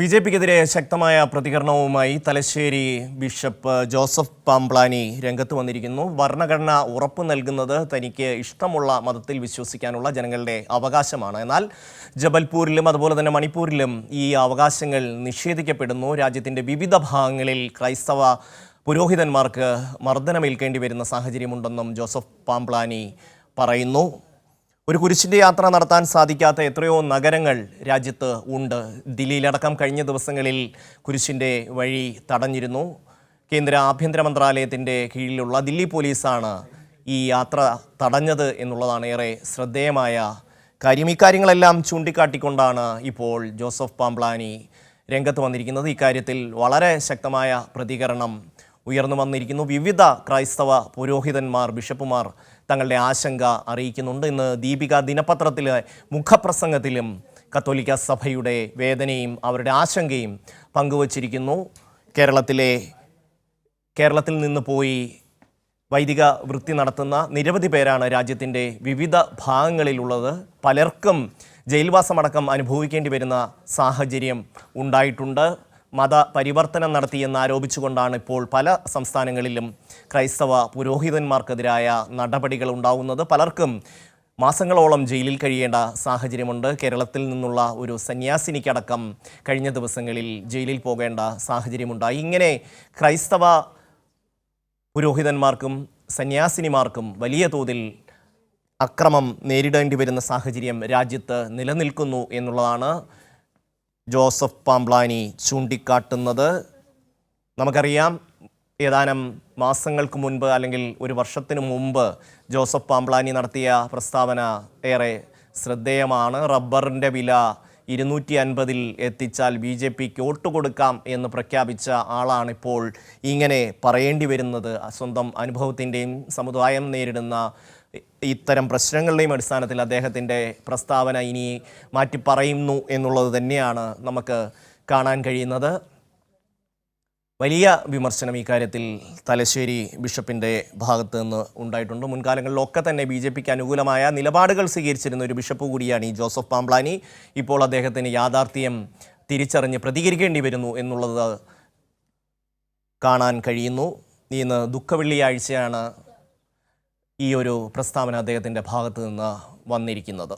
B J പിക്കെതിരെ ശക്തമായ പ്രതികരണവുമായി തലശ്ശേരി ബിഷപ്പ് ജോസഫ് പാംപ്ലാനി രംഗത്ത് വന്നിരിക്കുന്നു. ഭരണഘടന ഉറപ്പ് നൽകുന്നത് തനിക്ക് ഇഷ്ടമുള്ള മതത്തിൽ വിശ്വസിക്കാനുള്ള ജനങ്ങളുടെ അവകാശമാണ്. എന്നാൽ ജബൽപൂരിലും അതുപോലെ തന്നെ മണിപ്പൂരിലും ഈ അവകാശങ്ങൾ നിഷേധിക്കപ്പെടുന്നു. രാജ്യത്തിന്റെ വിവിധ ഭാഗങ്ങളിൽ ക്രൈസ്തവ പുരോഹിതന്മാർക്ക് മർദ്ദനമേൽക്കേണ്ടി വരുന്ന സാഹചര്യമുണ്ടെന്നും ജോസഫ് പാംപ്ലാനി പറയുന്നു. ഒരു കുരിശിന്റെ യാത്ര നടത്താൻ സാധിക്കാത്ത എത്രയോ നഗരങ്ങൾ രാജ്യത്ത് ഉണ്ട്. ദില്ലിയിലടക്കം കഴിഞ്ഞ ദിവസങ്ങളിൽ കുരിശിന്റെ വഴി തടഞ്ഞിരുന്നു. കേന്ദ്ര ആഭ്യന്തര മന്ത്രാലയത്തിന്റെ കീഴിലുള്ള ദില്ലി പോലീസാണ് ഈ യാത്ര തടഞ്ഞത് എന്നുള്ളതാണ് ഏറെ ശ്രദ്ധേയമായ കാര്യം. ഇക്കാര്യങ്ങളെല്ലാം ചൂണ്ടിക്കാട്ടിക്കൊണ്ടാണ് ഇപ്പോൾ ജോസഫ് പാംപ്ലാനി രംഗത്ത് വന്നിരിക്കുന്നത്. ഇക്കാര്യത്തിൽ വളരെ ശക്തമായ പ്രതികരണം ഉയർന്നു വന്നിരിക്കുന്നു. വിവിധ ക്രൈസ്തവ പുരോഹിതന്മാർ ബിഷപ്പുമാർ തങ്ങളുടെ ആശങ്ക അറിയിക്കുന്നുണ്ട്. ഇന്ന് ദീപിക ദിനപത്രത്തിലെ മുഖപ്രസംഗത്തിലും കത്തോലിക്ക സഭയുടെ വേദനയും അവരുടെ ആശങ്കയും പങ്കുവച്ചിരിക്കുന്നു. കേരളത്തിലെ കേരളത്തിൽ നിന്ന് പോയി വൈദിക വൃത്തി നടത്തുന്ന നിരവധി പേരാണ് രാജ്യത്തിന്റെ വിവിധ ഭാഗങ്ങളിലുള്ളത്. പലർക്കും ജയിൽവാസമടക്കം അനുഭവിക്കേണ്ടി വരുന്ന സാഹചര്യം ഉണ്ടായിട്ടുണ്ട്. മത പരിവർത്തനം നടത്തിയെന്ന് ആരോപിച്ചുകൊണ്ടാണ് ഇപ്പോൾ പല സംസ്ഥാനങ്ങളിലും ക്രൈസ്തവ പുരോഹിതന്മാർക്കെതിരായ നടപടികൾ ഉണ്ടാവുന്നത്. പലർക്കും മാസങ്ങളോളം ജയിലിൽ കഴിയേണ്ട സാഹചര്യമുണ്ട്. കേരളത്തിൽ നിന്നുള്ള ഒരു സന്യാസിനിക്കടക്കം കഴിഞ്ഞ ദിവസങ്ങളിൽ ജയിലിൽ പോകേണ്ട സാഹചര്യമുണ്ടായി. ഇങ്ങനെ ക്രൈസ്തവ പുരോഹിതന്മാർക്കും സന്യാസിനിമാർക്കും വലിയ തോതിൽ അക്രമം നേരിടേണ്ടി വരുന്ന സാഹചര്യം രാജ്യത്ത് നിലനിൽക്കുന്നു എന്നുള്ളതാണ് ജോസഫ് പാംപ്ലാനി ചൂണ്ടിക്കാട്ടുന്നത്. നമുക്കറിയാം ഏതാനും മാസങ്ങൾക്ക് മുൻപ് അല്ലെങ്കിൽ ഒരു വർഷത്തിന് മുമ്പ് ജോസഫ് പാംപ്ലാനി നടത്തിയ പ്രസ്താവന ഏറെ ശ്രദ്ധേയമാണ്. റബ്ബറിന്റെ വില ഇരുന്നൂറ്റി അൻപതിൽ എത്തിച്ചാൽ ബി ജെ പിക്ക് വോട്ട് കൊടുക്കാം എന്ന് പ്രഖ്യാപിച്ച ആളാണിപ്പോൾ ഇങ്ങനെ പറയേണ്ടി വരുന്നത്. സ്വന്തം അനുഭവത്തിന്റെയും സമുദായം നേരിടുന്ന ഇത്തരം പ്രശ്നങ്ങളുടെയും അടിസ്ഥാനത്തിൽ അദ്ദേഹത്തിന്റെ പ്രസ്താവന ഇനി മാറ്റി പറയുന്നു എന്നുള്ളത് തന്നെയാണ് നമുക്ക് കാണാൻ കഴിയുന്നത്. വലിയ വിമർശനം ഈ കാര്യത്തിൽ തലശ്ശേരി ബിഷപ്പിന്റെ ഭാഗത്ത് നിന്ന് ഉണ്ടായിട്ടുണ്ട്. മുൻകാലങ്ങളിലൊക്കെ തന്നെ ബി ജെ പിക്ക് അനുകൂലമായ നിലപാടുകൾ സ്വീകരിച്ചിരുന്ന ഒരു ബിഷപ്പ് കൂടിയാണ് ഈ ജോസഫ് പാംപ്ലാനി ഇപ്പോൾ അദ്ദേഹത്തിന് യാഥാർത്ഥ്യം തിരിച്ചറിഞ്ഞ് പ്രതികരിക്കേണ്ടി വരുന്നു എന്നുള്ളത് കാണാൻ കഴിയുന്നു. ഇന്ന് ദുഃഖവെള്ളിയാഴ്ചയാണ് ഈ ഒരു പ്രസ്താവന അദ്ദേഹത്തിന്റെ ഭാഗത്ത് നിന്ന് വന്നിരിക്കുന്നത്.